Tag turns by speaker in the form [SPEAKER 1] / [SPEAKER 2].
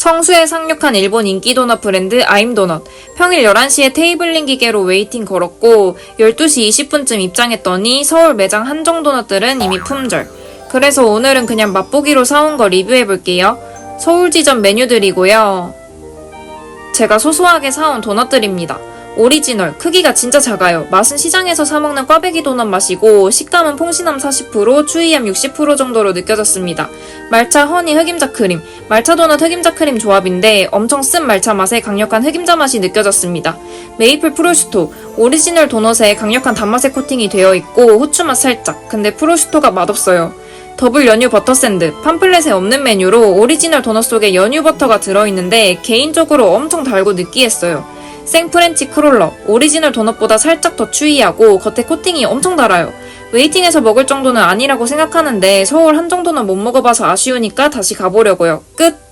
[SPEAKER 1] 성수에 상륙한 일본 인기 도넛 브랜드 아임도넛. 평일 11시에 테이블링 기계로 웨이팅 걸었고 12시 20분쯤 입장했더니 서울 매장 한정 도넛들은 이미 품절. 그래서 오늘은 그냥 맛보기로 사온 거 리뷰해볼게요. 서울 지점 메뉴들이고요. 제가 소소하게 사온 도넛들입니다. 오리지널, 크기가 진짜 작아요. 맛은 시장에서 사먹는 꽈배기 도넛 맛이고, 식감은 퐁신함 40%, 추위함 60% 정도로 느껴졌습니다. 말차, 허니, 흑임자 크림. 말차 도넛 흑임자 크림 조합인데, 엄청 쓴 말차 맛에 강력한 흑임자 맛이 느껴졌습니다. 메이플 프로슈토. 오리지널 도넛에 강력한 단맛의 코팅이 되어 있고, 후추 맛 살짝. 근데 프로슈토가 맛없어요. 더블 연유 버터 샌드. 팜플렛에 없는 메뉴로 오리지널 도넛 속에 연유 버터가 들어있는데, 개인적으로 엄청 달고 느끼했어요. 생 프렌치 크롤러. 오리지널 도넛보다 살짝 더 추이하고 겉에 코팅이 엄청 달아요. 웨이팅에서 먹을 정도는 아니라고 생각하는데 서울 한정도는 못 먹어봐서 아쉬우니까 다시 가보려고요. 끝!